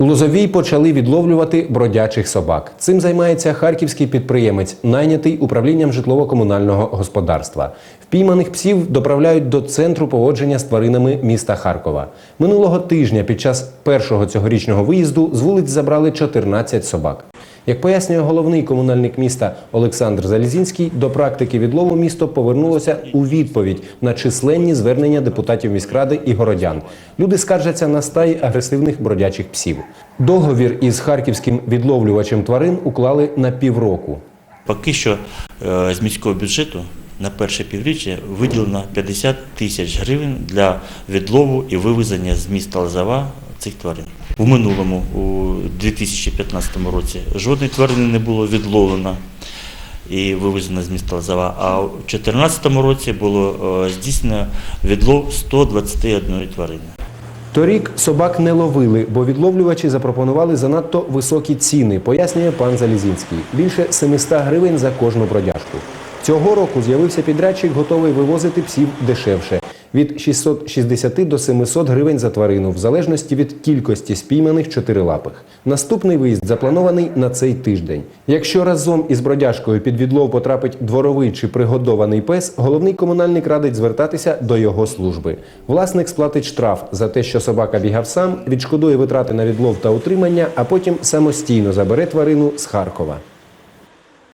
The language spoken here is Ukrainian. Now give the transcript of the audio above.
У Лозовій почали відловлювати бродячих собак. Цим займається харківський підприємець, найнятий управлінням житлово-комунального господарства. Впійманих псів доправляють до центру поводження з тваринами міста Харкова. Минулого тижня під час першого цьогорічного виїзду з вулиць забрали 14 собак. Як пояснює головний комунальник міста Олександр Залізінський, до практики відлову місто повернулося у відповідь на численні звернення депутатів міськради і городян. Люди скаржаться на стаї агресивних бродячих псів. Договір із харківським відловлювачем тварин уклали на півроку. Поки що е, з міського бюджету на перше півріччя виділено 50 тисяч гривень для відлову і вивезення з міста Лозова цих тварин. У минулому, у 2015 році, жодної тварини не було відловлено і вивезено з міста Лозова, а у 2014 році було е, здійснено відлов 121 тварини. Торік собак не ловили, бо відловлювачі запропонували занадто високі ціни, пояснює пан Залізінський. Більше 700 гривень за кожну бродяжку. Цього року з'явився підрядчик, готовий вивозити псів дешевше від 660 до 700 гривень за тварину, в залежності від кількості спійманих чотирилапих. Наступний виїзд запланований на цей тиждень. Якщо разом із бродяжкою під відлов потрапить дворовий чи пригодований пес, головний комунальник радить звертатися до його служби. Власник сплатить штраф за те, що собака бігав сам, відшкодує витрати на відлов та утримання, а потім самостійно забере тварину з Харкова.